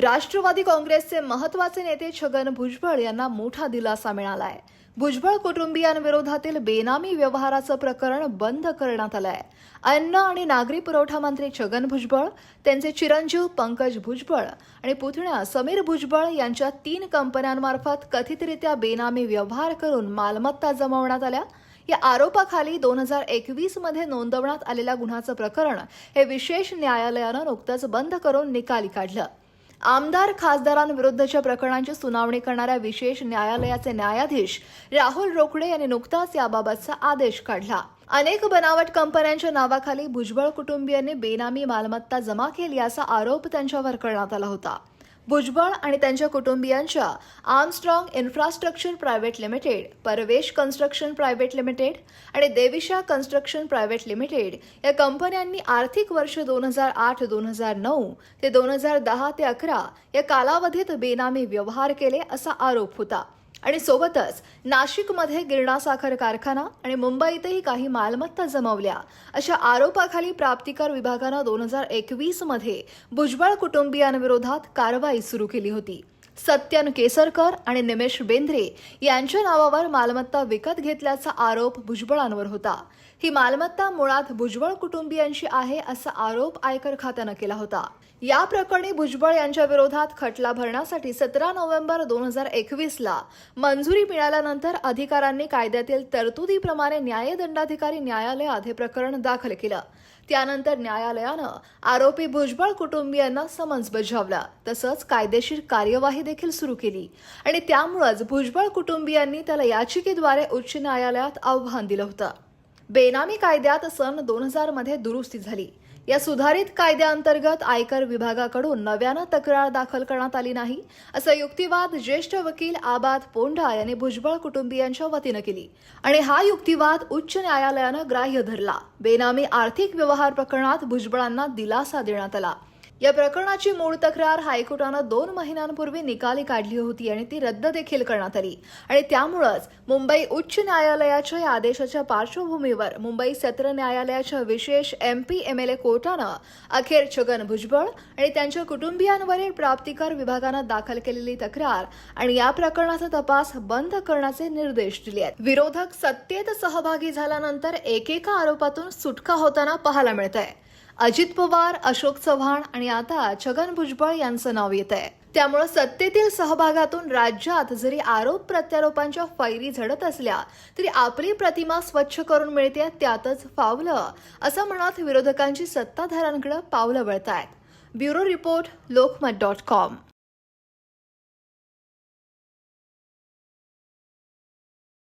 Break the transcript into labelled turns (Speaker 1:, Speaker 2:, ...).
Speaker 1: राष्ट्रवादी काँग्रेसचे महत्त्वाचे नेते छगन भुजबळ यांना मोठा दिलासा मिळालाय. भुजबळ कुटुंबियांविरोधातील बेनामी व्यवहाराचं प्रकरण बंद करण्यात आलंय. अन्न आणि नागरी पुरवठा मंत्री छगन भुजबळ त्यांचे चिरंजीव पंकज भुजबळ आणि पुतण्या समीर भुजबळ यांच्या तीन कंपन्यांमार्फत कथितरित्या बेनामी व्यवहार करून मालमत्ता जमवण्यात आल्या. या आरोपाखाली दोन हजार एकवीसमध्ये नोंदवण्यात आलेल्या गुन्ह्याचं प्रकरण हे विशेष न्यायालयानं नुकतंच बंद करून निकाली काढलं. आमदार खासदारांविरुद्धच्या प्रकरणांची सुनावणी करणाऱ्या विशेष न्यायालयाचे न्यायाधीश राहुल रोकडे यांनी नुकताच याबाबतचा आदेश काढला. अनेक बनावट कंपन्यांच्या नावाखाली भुजबळ कुटुंबियांनी बेनामी मालमत्ता जमा केली असा आरोप त्यांच्यावर करण्यात आला होता. भुजबळ आणि त्यांच्या कुटुंबियांच्या Armstrong infrastructure private limited Parvesh construction private limited आणि देविशा कन्स्ट्रक्शन प्रायव्हेट लिमिटेड या कंपन्यांनी आर्थिक वर्ष दोन हजार आठ दोन हजार नऊ ते दोन हजार दहा ते अकरा या कालावधीत बेनामी व्यवहार केले असा आरोप होता. आणि सोबतच नाशिकमध्ये गिरणा साखर कारखाना आणि मुंबईतही काही मालमत्ता जमवल्या. अशा आरोपाखाली प्राप्तिकर विभागानं दोन हजार एकवीसमध्ये भुजबळ कुटुंबियांविरोधात कारवाई सुरू केली होती. सत्यन केसरकर आणि निमेश बेंद्रे यांच्या नावावर मालमत्ता विकत घेतल्याचा आरोप भुजबळांवर होता. ही मालमत्ता मुळात भुजबळ कुटुंबियांची आहे असा आरोप आयकर खात्यानं केला होता. या प्रकरणी भुजबळ यांच्या विरोधात खटला भरण्यासाठी सतरा नोव्हेंबर दोन हजार एकवीसला मंजुरी मिळाल्यानंतर अधिकाऱ्यांनी कायद्यातील तरतुदीप्रमाणे न्यायदंडाधिकारी न्यायालयात हे प्रकरण दाखल केलं. त्यानंतर न्यायालयानं आरोपी भुजबळ कुटुंबियांना समन्स बजावला. तसंच कायदेशीर कार्यवाही देखील सुरू केली. आणि त्यामुळेच भुजबळ कुटुंबियांनी त्याला याचिकेद्वारे उच्च न्यायालयात आव्हान दिलं होतं. बेनामी कायद्यात सन दोन हजारमध्ये दुरुस्ती झाली. या सुधारित कायद्याअंतर्गत आयकर विभागाकडून नव्यानं तक्रार दाखल करण्यात आली नाही असा युक्तिवाद ज्येष्ठ वकील आबाद पोंढा यांनी भुजबळ कुटुंबियांच्या वतीनं केली. आणि हा युक्तिवाद उच्च न्यायालयानं ग्राह्य धरला. बेनामी आर्थिक व्यवहार प्रकरणात भुजबळांना दिलासा देण्यात आला. या प्रकरणाची मूळ तक्रार हायकोर्टानं दोन महिन्यांपूर्वी निकाली काढली होती आणि ती रद्द देखील करण्यात आली. आणि त्यामुळंच मुंबई उच्च न्यायालयाच्या या आदेशाच्या पार्श्वभूमीवर मुंबई सत्र न्यायालयाच्या विशेष M P M L A कोर्टानं अखेर छगन भुजबळ आणि त्यांच्या कुटुंबियांवरील प्राप्तिकर विभागानं दाखल केलेली तक्रार आणि या प्रकरणाचा तपास बंद करण्याचे निर्देश दिले आहेत. विरोधक सत्तेत सहभागी झाल्यानंतर एकेका आरोपातून सुटका होताना पाहायला मिळत आहे अजित पवार अशोक चव्हाण आणि आता छगन भुजबळ यांचं नाव येत आहे त्यामुळे सत्तेतील सहभागातून राज्यात जरी आरोप प्रत्यारोपांच्या फैरी झडत असल्या तरी आपली प्रतिमा स्वच्छ करून मिळते त्यातच फावलं असं म्हणत विरोधकांची सत्ताधाऱ्यांकडे पावलं वळतायत. Bureau report Lokmat dot com.